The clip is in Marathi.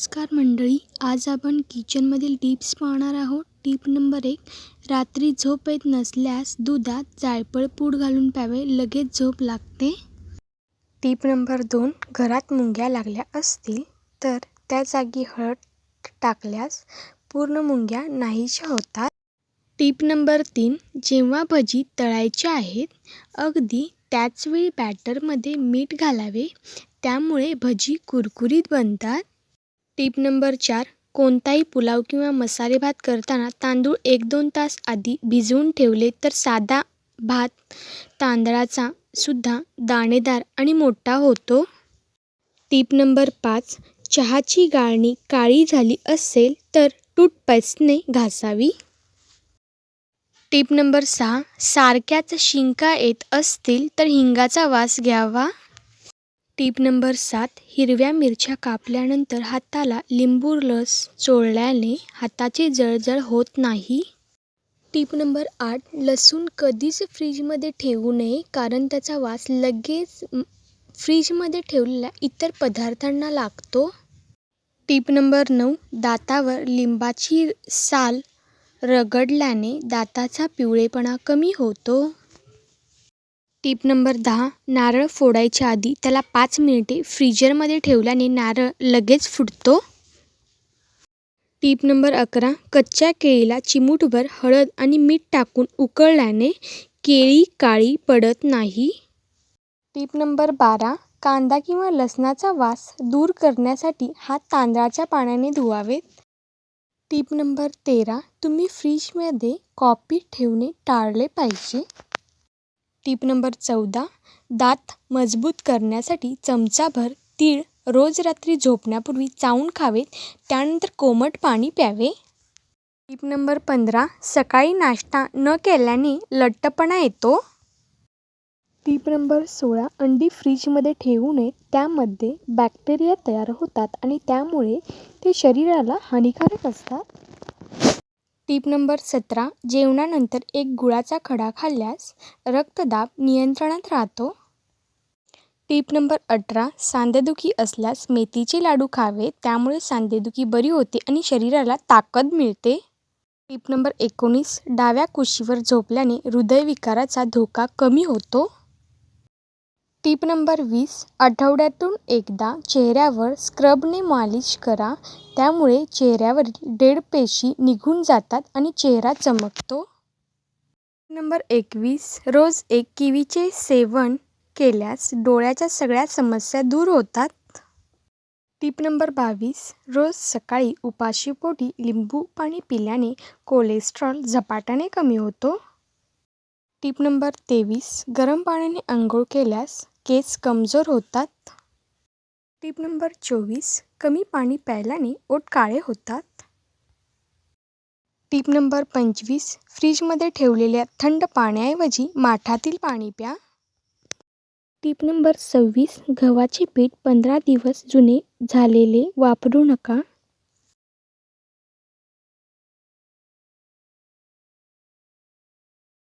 नमस्कार मंडळी आज आपण किचनमधील टिप्स पाहणार आहोत. टीप नंबर एक रात्री झोप येत नसल्यास दुधात जायफळ पूड घालून प्यावे लगेच झोप लागते. टीप नंबर दोन घरात मुंग्या लागल्या असतील तर त्या जागी हळद टाकल्यास पूर्ण मुंग्या नाहीशा होतात. टीप नंबर तीन जेव्हा भजी तळायच्या आहेत अगदी त्याचवेळी बॅटरमध्ये मीठ घालावे. त्यामुळे भजी कुरकुरीत बनतात. टीप नंबर चार कोणताही पुलाव किंवा मसाले भात करताना तांदूळ एक दोन तास आधी भिजवून ठेवले तर साधा भात तांदळाचा सुद्धा दाणेदार आणि मोठा होतो. टीप नंबर पाच चहाची गाळणी काळी झाली असेल तर टूथपेस्टने घासावी. टीप नंबर सहा सारख्याच शिंका येत असतील तर हिंगाचा वास घ्यावा. टीप नंबर सात हिरव्या मिरच्या कापल्यानंतर हाताला लिंबू रस चोळल्याने हाताची जळजळ होत नाही. टीप नंबर आठ लसूण कधीच फ्रीजमध्ये ठेवू नये कारण त्याचा वास लगेच फ्रीजमध्ये ठेवलेल्या इतर पदार्थांना लागतो. टीप नंबर नऊ दातावर लिंबाची साल रगडल्याने दाताचा पिवळेपणा कमी होतो. टीप नंबर दहा नारळ फोडायच्या आधी त्याला पाच मिनिटे फ्रीजरमध्ये ठेवल्याने नारळ लगेच फुटतो. टीप नंबर अकरा कच्च्या केळीला चिमूटभर हळद आणि मीठ टाकून उकळल्याने केळी काळी पडत नाही. टीप नंबर बारा कांदा किंवा लसणाचा वास दूर करण्यासाठी हात तांदळाच्या पाण्याने धुवावेत. टीप नंबर तेरा तुम्ही फ्रीजमध्ये कॉपी ठेवणे टाळले पाहिजे. टीप नंबर चौदा दात मजबूत करण्यासाठी चमचाभर तीळ रोज रात्री झोपण्यापूर्वी चावून खावेत त्यानंतर कोमट पाणी प्यावे. टीप नंबर पंधरा सकाळी नाश्ता न केल्याने लठ्ठपणा येतो. टीप नंबर सोळा अंडी फ्रीजमध्ये ठेवू नये त्यामध्ये बॅक्टेरिया तयार होतात आणि त्यामुळे ते शरीराला हानिकारक असतात. टीप नंबर सतरा जेवणानंतर एक गुळाचा खडा खाल्ल्यास रक्तदाब नियंत्रणात राहतो. टीप नंबर अठरा सांधेदुखी असल्यास मेथीचे लाडू खावे त्यामुळे सांधेदुखी बरी होते आणि शरीराला ताकद मिळते. टीप नंबर एकोणीस डाव्या कुशीवर झोपल्याने हृदयविकाराचा धोका कमी होतो. टीप नंबर वीस आठवड्यातून एकदा चेहऱ्यावर स्क्रबने मालिश करा. त्यामुळे चेहऱ्यावरील डेड पेशी निघून जातात आणि चेहरा चमकतो. नंबर एकवीस रोज एक किवीचे सेवन केल्यास डोळ्याच्या सगळ्या समस्या दूर होतात. टीप नंबर बावीस रोज सकाळी उपाशीपोटी लिंबू पाणी पिल्याने कोलेस्ट्रॉल झपाट्याने कमी होतो. टीप नंबर तेवीस गरम पाण्याने आंघोळ केल्यास केस कमजोर होतात. टीप नंबर चोवीस कमी पाणी प्यायल्याने ओठ काळे होतात. टीप नंबर पंचवीस फ्रीजमध्ये ठेवलेल्या थंड पाण्याऐवजी माठातील पाणी प्या. टीप नंबर सव्वीस गव्हाचे पीठ पंधरा दिवस जुने झालेले वापरू नका.